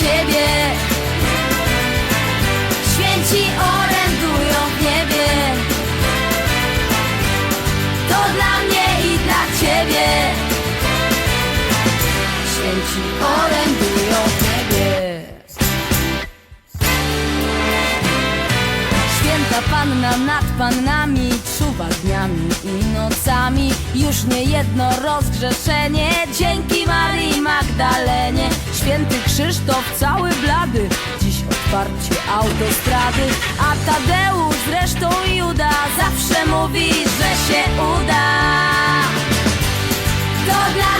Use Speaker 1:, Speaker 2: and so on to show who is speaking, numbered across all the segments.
Speaker 1: ciebie. Święci orędują w niebie. To dla mnie i dla ciebie. Święci orędują w niebie. Święta Panna nad Pannami czuwa dniami i nocami. Już nie jedno rozgrzeszenie. Dzięki Marii Magdalenie. Święty Krzysztof cały blady. Dziś otwarcie autostrady A Tadeusz zresztą Juda Zawsze mówi, że się uda. To dla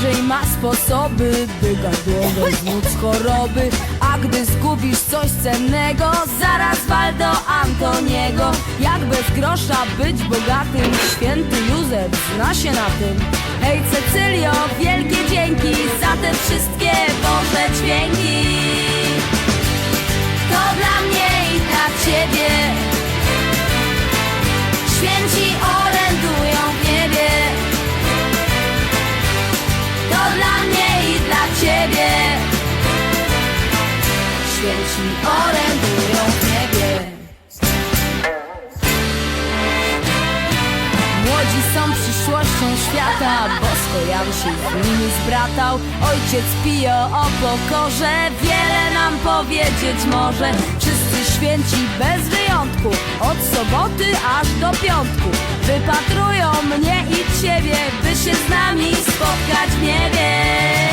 Speaker 1: Błażej ma sposoby, by gardło wzmóc choroby. A gdy zgubisz coś cennego, zaraz wal do Antoniego. Jak bez grosza być bogatym, święty Józef zna się na tym. Hej Cecylio, wielkie dzięki za te wszystkie Boże dźwięki Święci orędują w niebie. Młodzi są przyszłością świata Bosko Jan się z nimi zbratał. Ojciec Pio o pokorze Wiele nam powiedzieć może. Wszyscy święci bez wyjątku Od soboty aż do piątku. Wypatrują mnie i ciebie By się z nami spotkać w niebie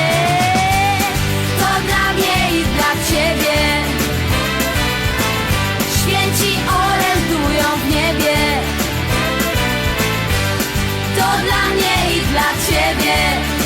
Speaker 1: dla ciebie.